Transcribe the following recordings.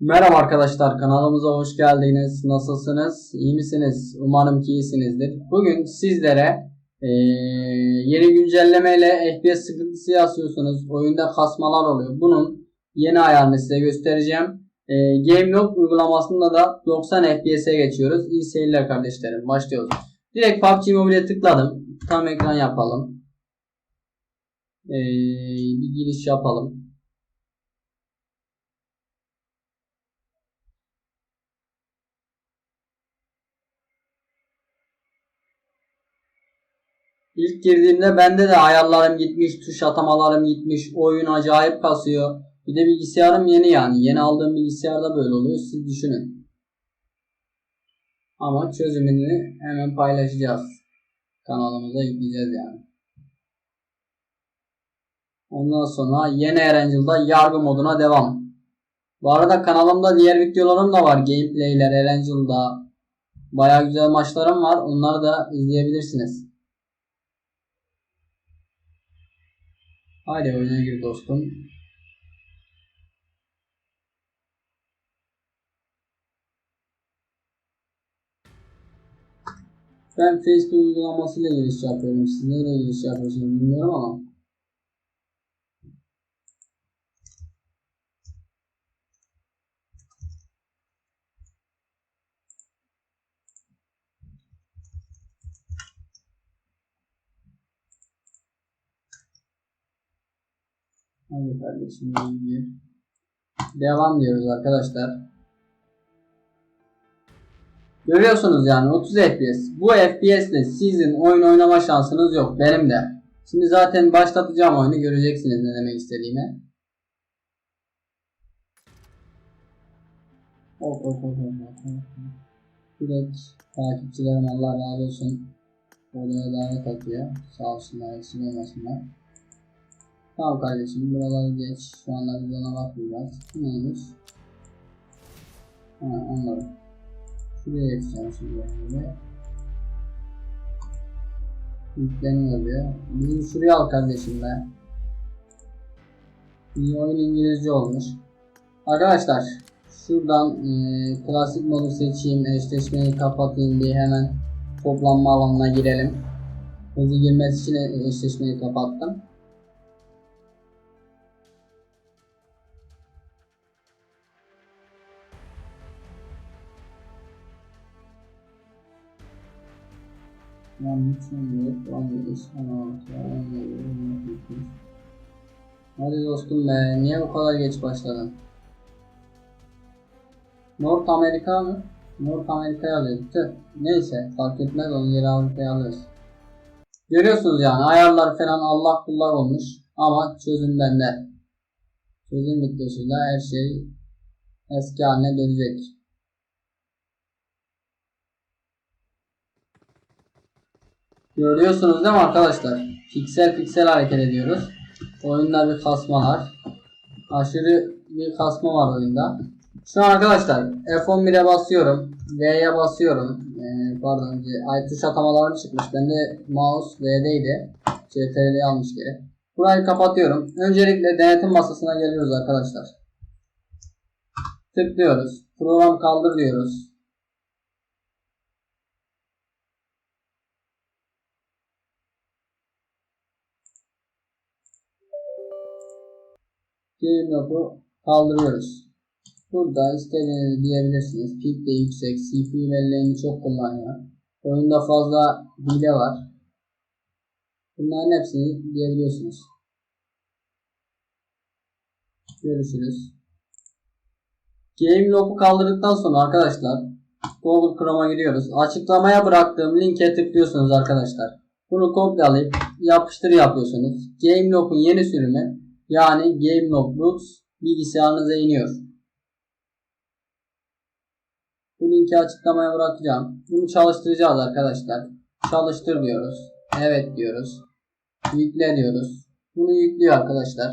Merhaba arkadaşlar kanalımıza hoş geldiniz. Nasılsınız? İyi misiniz? Umarım ki iyisinizdir. Bugün sizlere eee, yeni güncellemeyle FPS sıkıntısı yaşıyorsunuz. Oyunda kasmalar oluyor. Bunun yeni ayarını size göstereceğim. Eee GameLog uygulamasında da 90 FPS'e geçiyoruz. İyi seyirler kardeşlerim. Başlıyoruz. Direkt PUBG Mobile'e tıkladım. Tam ekran yapalım. Eee, bir giriş yapalım. İlk girdiğimde bende de ayarlarım gitmiş, tuş atamalarım gitmiş, oyun acayip kasıyor. Bir de bilgisayarım yeni yani. Yeni aldığım bilgisayarda böyle oluyor. Siz düşünün. Ama çözümünü hemen paylaşacağız. Kanalımıza yükleyeceğiz yani. Ondan sonra yeni Erangel'da yargı moduna devam. Bu arada kanalımda diğer videolarım da var. Gameplay'ler, Erangel'da. Baya güzel maçlarım var. Onları da izleyebilirsiniz. Haydi oyuna gir dostum. Ben Facebook uygulamasıyla giriş yapıyorum. Siz neyle giriş yapıyorsunuz bilmiyorum ama. Hadi kardeşim gir. Devam diyoruz arkadaşlar. Görüyorsunuz yani 30 FPS. Bu FPS sizin oyun oynama şansınız yok. Benim de. Şimdi zaten başlatacağım oyunu göreceksiniz ne demek istediğimi. Hop hop. hop. Direkt takipçilerim Allah razı olsun. Oraya davet atıyor. Sağ olsunlar eksik olmasınlar. Tamam kardeşim buraları geç. Şu anda biz ona bakmayacağız. Neymiş? Ha anladım. Şuraya geçeceğim şimdi böyle. Yükleniyor diyor. Bizim şuraya al kardeşim be. İyi oyun İngilizce olmuş. Arkadaşlar şuradan e, klasik modu seçeyim. Eşleşmeyi kapatayım diye hemen toplanma alanına girelim. Hızlı girmesi için e- eşleşmeyi kapattım. Yani 3 14, 15, 16, 17, 18. Hadi dostum be, niye bu kadar geç başladın? North Amerika mı? North Amerika'ya alıyoruz. Tüh. Neyse, fark etmez onu geri Avrupa'ya alıyoruz. Görüyorsunuz yani ayarlar falan Allah kullar olmuş ama çözüm bende. Çözüm bitmesiyle her şey eski haline dönecek. Görüyorsunuz değil mi arkadaşlar? Piksel piksel hareket ediyoruz. Oyunda bir kasmalar. Aşırı bir kasma var oyunda. Şu an arkadaşlar F11'e basıyorum. V'ye basıyorum. Ee, pardon. Ay tuş atamalarım çıkmış. Bende mouse V'deydi. CTRL'yi almış geri. Burayı kapatıyorum. Öncelikle denetim masasına geliyoruz arkadaşlar. Tıklıyoruz. Program kaldır diyoruz. Gamelock'u kaldırıyoruz. Burada istediğinizi diyebilirsiniz. Pik de yüksek. CPU belleğini çok kullanıyor. Oyunda fazla hile var. Bunların hepsini diyebiliyorsunuz. Görüşürüz. Gamelock'u kaldırdıktan sonra arkadaşlar Google Chrome'a giriyoruz. Açıklamaya bıraktığım linke tıklıyorsunuz arkadaşlar. Bunu kopyalayıp yapıştır yapıyorsunuz. Gamelock'un yeni sürümü yani Gamelock Roots bilgisayarınıza iniyor. Bu linki açıklamaya bırakacağım. Bunu çalıştıracağız arkadaşlar. Çalıştır diyoruz. Evet diyoruz. Yükle diyoruz. Bunu yüklüyor arkadaşlar.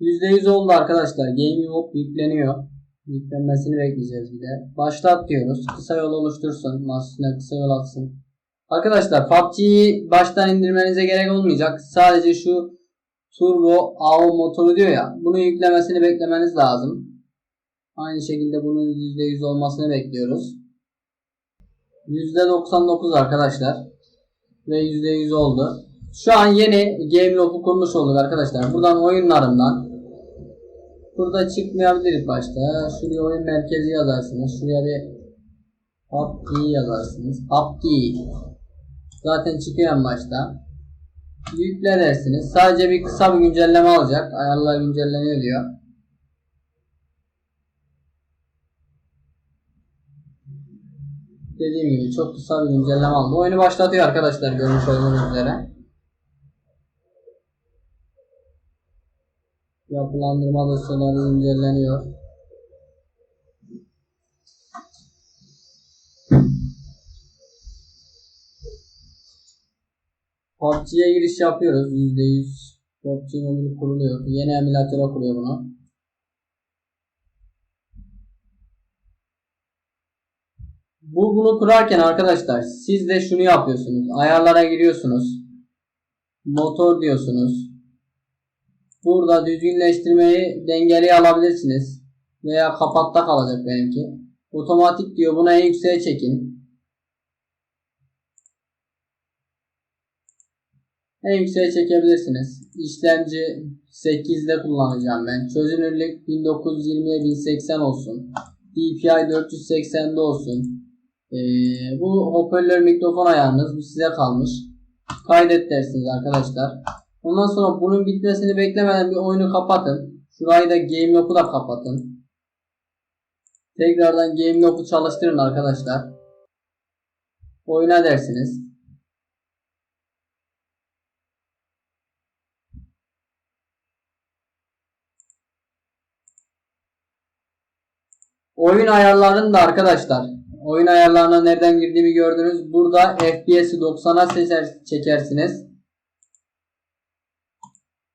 %100 oldu arkadaşlar. Gamelock yükleniyor. Yüklenmesini bekleyeceğiz bir de. Başlat diyoruz. Kısa yol oluştursun. Masasına kısa yol atsın. Arkadaşlar PUBG'yi baştan indirmenize gerek olmayacak. Sadece şu Turbo AO motoru diyor ya. Bunu yüklemesini beklemeniz lazım. Aynı şekilde bunun %100 olmasını bekliyoruz. %99 arkadaşlar. Ve %100 oldu. Şu an yeni Gameloft'u kurmuş olduk arkadaşlar. Buradan oyunlarından Burada çıkmayabilir başta. Şuraya oyun merkezi yazarsınız. Şuraya bir PUBG yazarsınız. PUBG. Zaten çıkıyor en başta. Yükle dersiniz. Sadece bir kısa bir güncelleme alacak. Ayarlar güncelleniyor diyor. Dediğim gibi çok kısa bir güncelleme aldı. Oyunu başlatıyor arkadaşlar görmüş olduğunuz üzere. Yapılandırma dosyaları incelleniyor. PUBG'ye giriş yapıyoruz %100. PUBG Mobile kuruluyor. Yeni emülatöre kuruyor bunu. Bu bunu kurarken arkadaşlar siz de şunu yapıyorsunuz. Ayarlara giriyorsunuz. Motor diyorsunuz. Burada düzgünleştirmeyi dengeli alabilirsiniz. Veya kapatta kalacak benimki. Otomatik diyor buna en yükseğe çekin. En yükseğe çekebilirsiniz. İşlemci 8'de kullanacağım ben. Çözünürlük 1920'ye 1080 olsun. DPI 480'de olsun. Ee, bu hoparlör mikrofon ayarınız. Bu size kalmış. Kaydet dersiniz arkadaşlar. Ondan sonra bunun bitmesini beklemeden bir oyunu kapatın. Şurayı da Game Lock'u da kapatın. Tekrardan Game Lock'u çalıştırın arkadaşlar. Oyuna dersiniz. Oyun ayarlarını da arkadaşlar. Oyun ayarlarına nereden girdiğimi gördünüz. Burada FPS'i 90'a seçer, çekersiniz.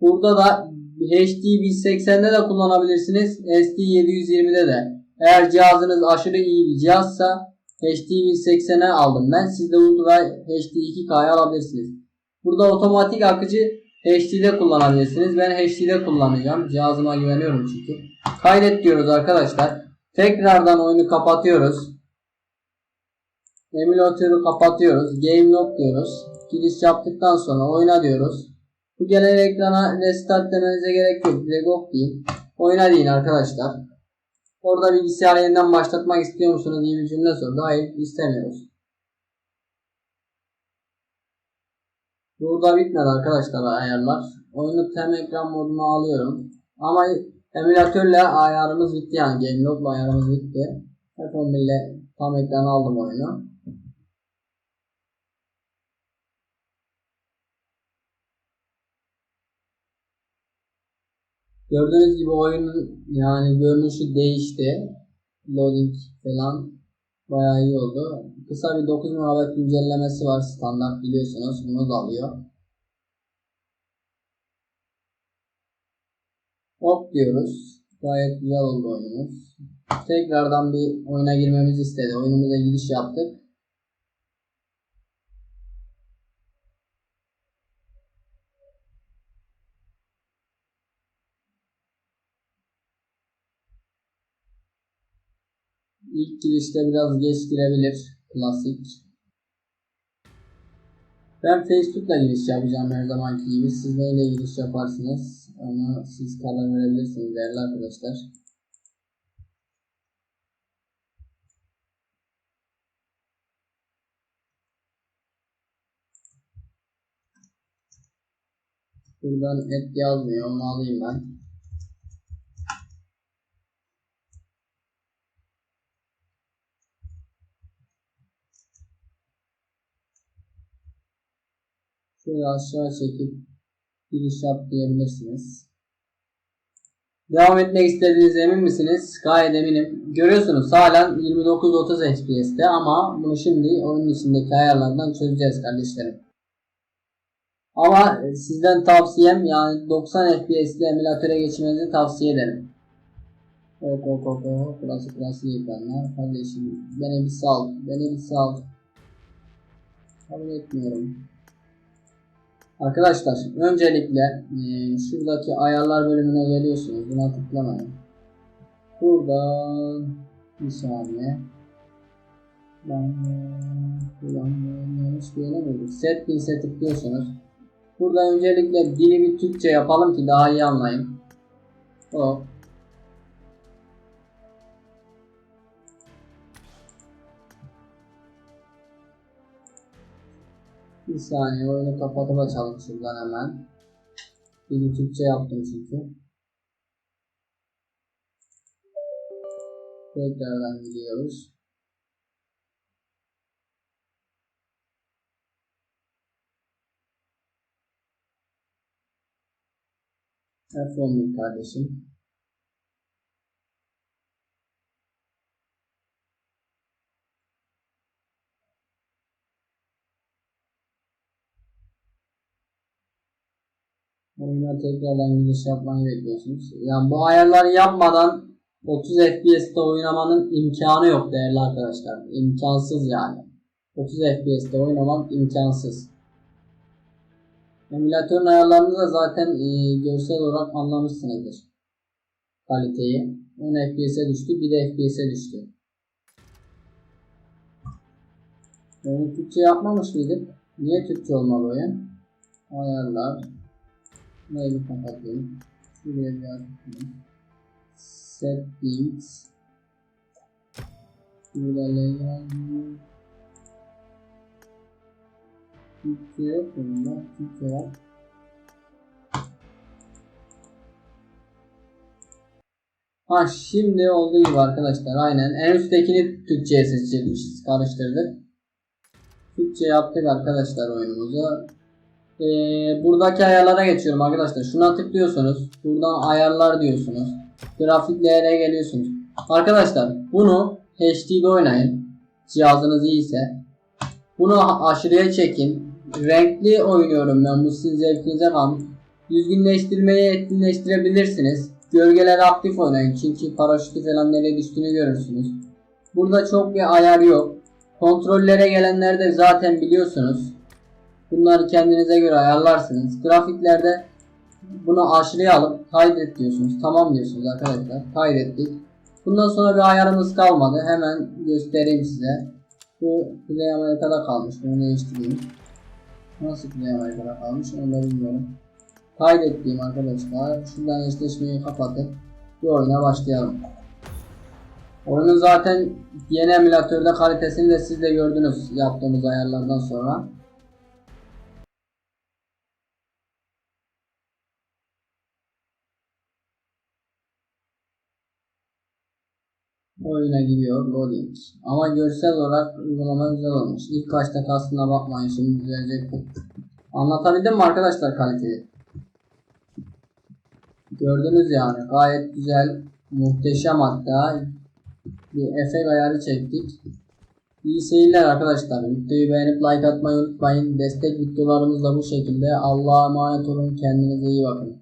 Burada da HD 1080'de de kullanabilirsiniz. SD 720'de de. Eğer cihazınız aşırı iyi bir cihazsa HD 1080'e aldım ben. Siz de Ultra HD 2K'ya alabilirsiniz. Burada otomatik akıcı HD'de kullanabilirsiniz. Ben HD'de kullanacağım. Cihazıma güveniyorum çünkü. Kaydet diyoruz arkadaşlar. Tekrardan oyunu kapatıyoruz. Emülatörü kapatıyoruz. Game Lock diyoruz. Giriş yaptıktan sonra oyna diyoruz. Bu gelen ekrana restart demenize gerek yok. Direkt ok deyin. Oyna deyin arkadaşlar. Orada bilgisayarı yeniden başlatmak istiyor musunuz diye bir cümle sordu. Hayır istemiyoruz. Burada bitmedi arkadaşlar ayarlar. Oyunu tem ekran moduna alıyorum. Ama emülatörle ayarımız bitti yani. Game Lock'la ayarımız bitti. F11 ile tam ekran aldım oyunu. Gördüğünüz gibi oyunun yani görünüşü değişti. Loading falan bayağı iyi oldu. Kısa bir 9 MB güncellemesi var standart biliyorsunuz. Bunu da alıyor. Hop diyoruz. Gayet güzel oldu oyunumuz. Tekrardan bir oyuna girmemizi istedi. Oyunumuza giriş yaptık. İlk girişte biraz geç girebilir. Klasik. Ben Facebook'la giriş yapacağım her zamanki gibi. Siz neyle giriş yaparsınız? Onu siz karar verebilirsiniz değerli arkadaşlar. Buradan et yazmıyor. Onu alayım ben. Şöyle aşağı çekip giriş yap diyebilirsiniz. Devam etmek istediğiniz emin misiniz? Gayet eminim. Görüyorsunuz halen 29-30 FPS'te ama bunu şimdi oyunun içindeki ayarlardan çözeceğiz kardeşlerim. Ama sizden tavsiyem yani 90 FPS'li emülatöre geçmenizi tavsiye ederim. Hop hop hop hop. Burası klasik ekranlar. Kardeşim beni bir sal. Beni bir sal. Kabul etmiyorum. Arkadaşlar öncelikle e, şuradaki ayarlar bölümüne geliyorsunuz. Buna tıklamayın. Buradan bir saniye. Ben bir yere mi? Settings'e tıklıyorsunuz. Burada öncelikle dili bir Türkçe yapalım ki daha iyi anlayın. O. Bir saniye oyunu kapatıp açalım şuradan hemen. Dili Türkçe yaptım çünkü. Tekrardan gidiyoruz. F11 kardeşim. Oyuna tekrardan giriş yapmayı bekliyorsunuz. Yani bu ayarları yapmadan 30 FPS'te oynamanın imkanı yok değerli arkadaşlar. İmkansız yani. 30 FPS'te oynamak imkansız. Emülatörün ayarlarını da zaten e, görsel olarak anlamışsınızdır. Kaliteyi. 10 FPS'e düştü, 1 FPS'e düştü. Oyunu Türkçe yapmamış mıydık? Niye Türkçe olmalı oyun? Ayarlar. Burayı bir kapatayım. Şuraya bir atayım. Settings. Burada layer. Türkçe yok bunda? Türkçe var. Ha şimdi olduğu gibi arkadaşlar aynen en üsttekini Türkçe'ye seçilmişiz karıştırdık. Türkçe yaptık arkadaşlar oyunumuzu. Ee, buradaki ayarlara geçiyorum arkadaşlar. Şuna tıklıyorsunuz. Buradan ayarlar diyorsunuz. Grafiklere geliyorsunuz. Arkadaşlar bunu HD'de oynayın. Cihazınız iyiyse. Bunu aşırıya çekin. Renkli oynuyorum ben. Bu sizin zevkinize kalmış. Düzgünleştirmeyi etkinleştirebilirsiniz. Gölgeler aktif oynayın. Çünkü paraşütü falan nereye düştüğünü görürsünüz. Burada çok bir ayar yok. Kontrollere gelenlerde zaten biliyorsunuz. Bunları kendinize göre ayarlarsınız. Grafiklerde bunu aşırıya alıp kaydet diyorsunuz. Tamam diyorsunuz arkadaşlar. Kaydettik. Bundan sonra bir ayarımız kalmadı. Hemen göstereyim size. Bu Play Amerika'da kalmış. Bunu değiştireyim. Nasıl Play Amerika'da kalmış onu da bilmiyorum. Kaydettiğim arkadaşlar. Şuradan eşleşmeyi kapatıp bir oyuna başlayalım. Oyunun zaten yeni emülatörde kalitesini de siz de gördünüz yaptığımız ayarlardan sonra. Oyuna giriyor loading. Ama görsel olarak uygulama güzel olmuş. İlk başta kastına bakmayın şimdi düzelecektir. Anlatabildim mi arkadaşlar kaliteyi? Gördünüz yani gayet güzel muhteşem hatta bir efekt ayarı çektik. İyi seyirler arkadaşlar. Videoyu beğenip like atmayı unutmayın. Destek videolarımız da bu şekilde. Allah'a emanet olun. Kendinize iyi bakın.